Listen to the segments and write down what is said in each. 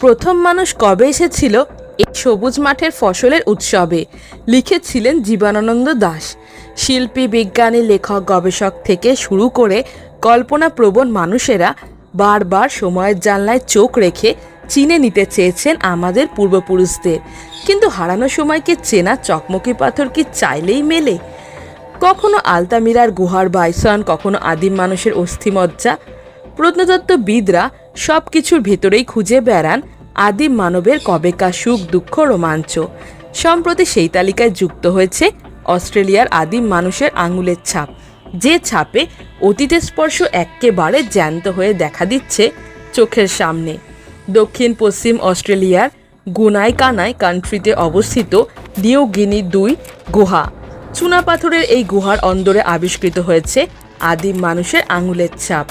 প্রথম মানুষ কবে এসেছিল এই সবুজ মাঠের ফসলের উৎসবে লিখেছিলেন জীবনানন্দ দাস। শিল্পী, বিজ্ঞানী, লেখক, গবেষক থেকে শুরু করে কল্পনাপ্রবণ মানুষেরা বারবার সময়ের জানলায় চোখ রেখে চিনে নিতে চেয়েছেন আমাদের পূর্বপুরুষদের। কিন্তু হারানো সময়কে চেনা চকমকি পাথর কি চাইলেই মেলে? কখনো আলতামিরার গুহার বাইসন, কখনো আদিম মানুষের অস্থিমজ্জা, প্রত্নতত্ত্ববিদরা সব কিছুর ভেতরেই খুঁজে বেড়ান আদিম মানবের কবেকার সুখ, দুঃখ, রোমাঞ্চ। সম্প্রতি সেই তালিকায় যুক্ত হয়েছে অস্ট্রেলিয়ার আদিম মানুষের আঙুলের ছাপ। যে ছাপে অতীতের স্পর্শ এক্কেবারে জ্যান্ত হয়ে দেখা দিচ্ছে চোখের সামনে। দক্ষিণ, পশ্চিম অস্ট্রেলিয়ার গুনাই কানাই কান্ট্রিতে অবস্থিত নিউ গিনি দুই গুহা। চুনাপাথরের এই গুহার অন্দরে আবিষ্কৃত হয়েছে আদিম মানুষের আঙুলের ছাপ।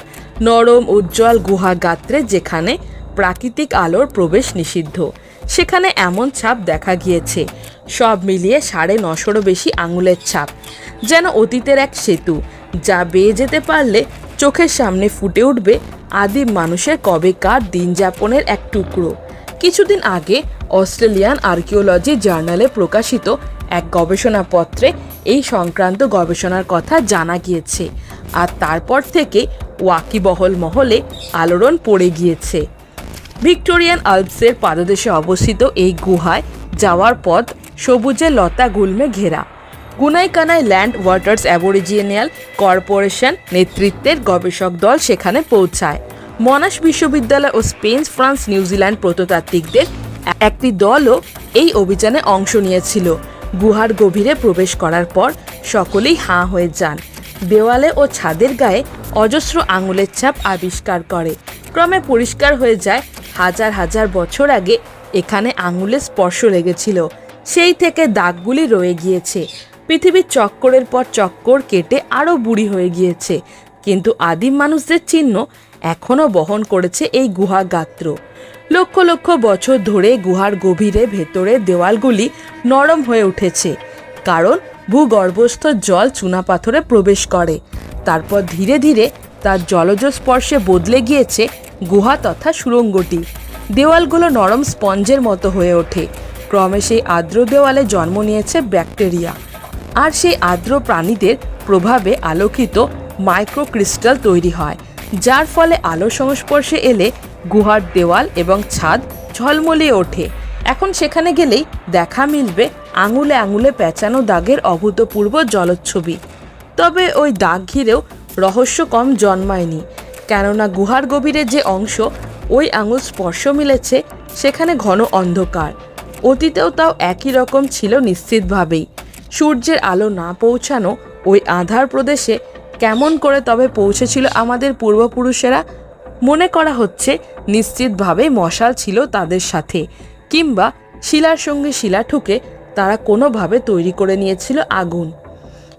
নরম, উজ্জ্বল গুহা গাত্রে যেখানে প্রাকৃতিক আলোর প্রবেশ নিষিদ্ধ। সেখানে এমন ছাপ দেখা গিয়েছে। সব মিলিয়ে সাড়ে নশোরও বেশি আঙুলের ছাপ, যেন অতীতের এক সেতু, যা বেয়ে যেতে পারলে চোখের সামনে ফুটে উঠবে আদিম মানুষের কবেকার দিন যাপনের এক টুকরো। কিছুদিন আগে অস্ট্রেলিয়ান আর্কিওলজি জার্নালে প্রকাশিত এক গবেষণাপত্রে এই সংক্রান্ত গবেষণার কথা জানা গিয়েছে। আর তারপর থেকে ওয়াকিবহল মহলে আলোড়ন পড়ে গিয়েছে। ভিক্টোরিয়ান আলপসের পাদদেশে অবস্থিত এই গুহায় যাওয়ার পথ সবুজে লতা গুল্মে ঘেরা। Gunaikurnai land waters aboriginal corporation নেতৃত্বের গবেষক দল সেখানে পৌঁছায়। মনাশ বিশ্ববিদ্যালয় ও স্পেন, ফ্রান্স, নিউজিল্যান্ড প্রত্নতাত্ত্বিকদের একটি দলও এই অভিযানে অংশ নিয়েছিল। গুহার গভীরে প্রবেশ করার পর সকলেই হাঁ হয়ে যান। দেওয়ালে ও ছাদের গায়ে অজস্র আঙুলের ছাপ আবিষ্কার করে। ক্রমে পরিষ্কার হয়ে যায় হাজার হাজার বছর আগে এখানে আঙুলের স্পর্শ লেগেছিল। সেই থেকে দাগগুলি রয়ে গিয়েছে। পৃথিবীর চক্করের পর চক্কর কেটে আরও বুড়ি হয়ে গিয়েছে। কিন্তু আদিম মানুষদের চিহ্ন এখনও বহন করেছে এই গুহা গাত্র। লক্ষ লক্ষ বছর ধরে গুহার গভীরে ভেতরে দেওয়ালগুলি নরম হয়ে উঠেছে। কারণ ভূগর্ভস্থ জল চুনাপাথরে প্রবেশ করে। তারপর ধীরে ধীরে তার জলজ স্পর্শে বদলে গিয়েছে গুহা তথা সুড়ঙ্গটি দেওয়ালগুলো নরম স্পঞ্জের মতো হয়ে ওঠে। ক্রমে সেই আর্দ্র দেওয়ালে জন্ম নিয়েছে ব্যাকটেরিয়া। আর সেই আর্দ্র প্রাণীদের প্রভাবে আলোকিত মাইক্রোক্রিস্টাল তৈরি হয়, যার ফলে আলো সংস্পর্শে এলে গুহার দেওয়াল এবং ছাদ ঝলমলিয়ে ওঠে। এখন সেখানে গেলেই দেখা মিলবে আঙুলে আঙুলে পেঁচানো দাগের অভূতপূর্ব জলচ্ছবি। তবে ওই দাগ ঘিরেও রহস্য কম জন্মায়নি, কেননা গুহার গভীরে যে অংশ ওই আঙুল স্পর্শ মিলেছে, সেখানে ঘন অন্ধকার। অতীতেও তাও একই রকম ছিল নিশ্চিতভাবেই। সূর্যের আলো না পৌঁছানো ওই আধার প্রদেশে কেমন করে তবে পৌঁছেছিল আমাদের পূর্বপুরুষেরা, মনে করা হচ্ছে নিশ্চিতভাবে মশাল ছিল তাদের সাথে, কিংবা শিলার সঙ্গে শিলা ঠুকে তারা কোনোভাবে তৈরি করে নিয়েছিল আগুন।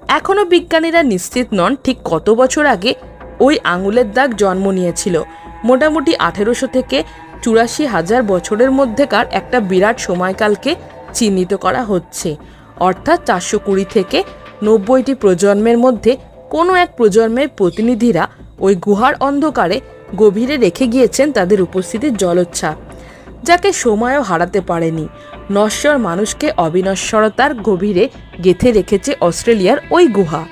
এখনও বিজ্ঞানীরা নিশ্চিত নন ঠিক কত বছর আগে ওই আঙুলের দাগ জন্ম নিয়েছিল। মোটামুটি আঠেরোশো থেকে চুরাশি হাজার বছরের মধ্যেকার একটা বিরাট সময়কালকে চিহ্নিত করা হচ্ছে। অর্থাৎ চারশো কুড়ি থেকে নব্বইটি প্রজন্মের মধ্যে কোনো এক প্রজন্মের প্রতিনিধিরা ওই গুহার অন্ধকারে গভীরে রেখে গিয়েছেন তাদের উপস্থিতির জলোচ্ছ্বাস। যাকে সময়ও হারাতে পারেনি। নশ্বর মানুষকে অবিনশ্বরতার গভীরে গেথে রেখেছে অস্ট্রেলিয়ার ওই গুহা।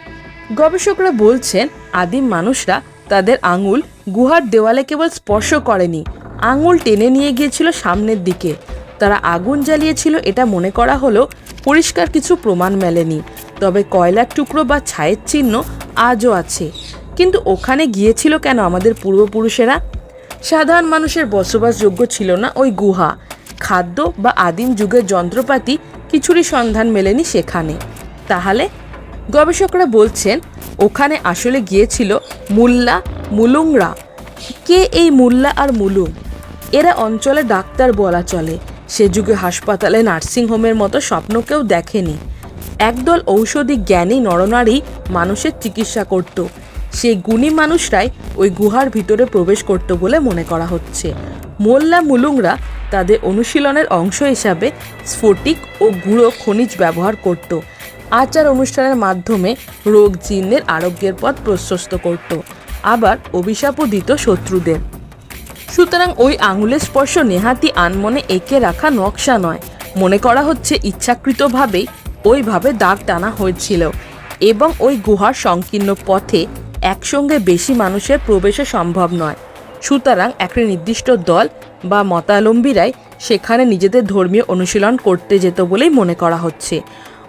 গবেষকরা বলছেন, আদিম মানুষরা তাদের আঙুল গুহার দেওয়ালে কেবল স্পর্শ করেনি, আঙুল টেনে নিয়ে গিয়েছিল সামনের দিকে। তারা আগুন জ্বালিয়েছিল এটা মনে করা হলো পরিষ্কার কিছু প্রমাণ মেলেনি, তবে কয়লার টুকরো বা ছায়ের চিহ্ন আজও আছে। কিন্তু ওখানে গিয়েছিল কেন আমাদের পূর্বপুরুষেরা? সাধারণ মানুষের বসবাসযোগ্য ছিল না ওই গুহা। খাদ্য বা আদিম যুগের যন্ত্রপাতি কিছুরই সন্ধান মেলেনি সেখানে। তাহলে গবেষকরা বলছেন, ওখানে আসলে গিয়েছিল মুল্লা মুলুংরা। কে এই মুল্লা আর মুলুং? এরা অঞ্চলে ডাক্তার বলা চলে। সে যুগে হাসপাতালে নার্সিংহোমের মতো স্বপ্ন কেউ দেখেনি। একদল ঔষধি জ্ঞানী নরনারী মানুষের চিকিৎসা করত। সেই গুণী মানুষরাই ওই গুহার ভিতরে প্রবেশ করত বলে মনে করা হচ্ছে। মোল্লা মুলুংরা তাদের অনুশীলনের অংশ হিসাবে স্ফটিক ও গুঁড়ো খনিজ ব্যবহার করত। আচার অনুষ্ঠানের মাধ্যমে রোগ চিহ্নের আরোগ্যের পথ প্রশস্ত করত। আবার অভিশাপও দিত শত্রুদের। সুতরাং ওই আঙুলের স্পর্শ নেহাতি আনমনে এঁকে রাখা নকশা নয়। মনে করা হচ্ছে ইচ্ছাকৃতভাবেই ওইভাবে দাগ টানা হয়েছিল এবং ওই গুহার সংকীর্ণ পথে একসঙ্গে বেশি মানুষের প্রবেশও সম্ভব নয়। সুতরাং একটি নির্দিষ্ট দল বা মতালম্বীরাই সেখানে নিজেদের ধর্মীয় অনুশীলন করতে যেত বলেই মনে করা হচ্ছে।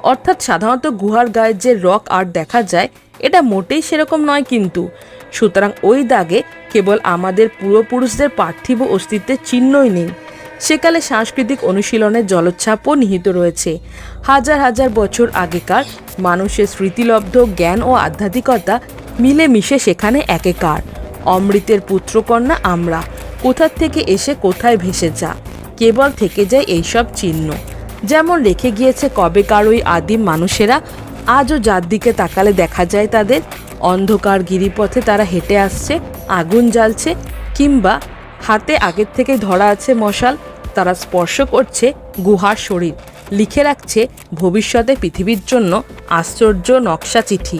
অর্থাৎ সাধারণত গুহার গায়ে যে রক আর্ট দেখা যায়, এটা মোটেই সেরকম নয় কিন্তু। সুতরাং ওই দাগে কেবল আমাদের পূর্বপুরুষদের পার্থিব অস্তিত্বের চিহ্নই নেই। সেকালে সাংস্কৃতিক অনুশীলনের জলোচ্ছ্বাপও নিহিত রয়েছে। হাজার হাজার বছর আগেকার মানুষের স্মৃতিলব্ধ জ্ঞান ও আধ্যাত্মিকতা মিলেমিশে সেখানে একেকার। অমৃতের পুত্রকন্যা আমরা, কোথার থেকে এসে কোথায় ভেসে যা, কেবল থেকে যায় এইসব চিহ্ন। যেমন রেখে গিয়েছে কবেকার ওই আদিম মানুষেরা, আজও যার দিকে তাকালে দেখা যায় তাদের, অন্ধকার গিরিপথে তারা হেঁটে আসছে, আগুন জ্বালছে, কিংবা হাতে আগের থেকে ধরা আছে মশাল, তারা স্পর্শ করছে গুহার শরীর। লিখে রাখছে ভবিষ্যতে পৃথিবীর জন্য আশ্চর্য নকশা চিঠি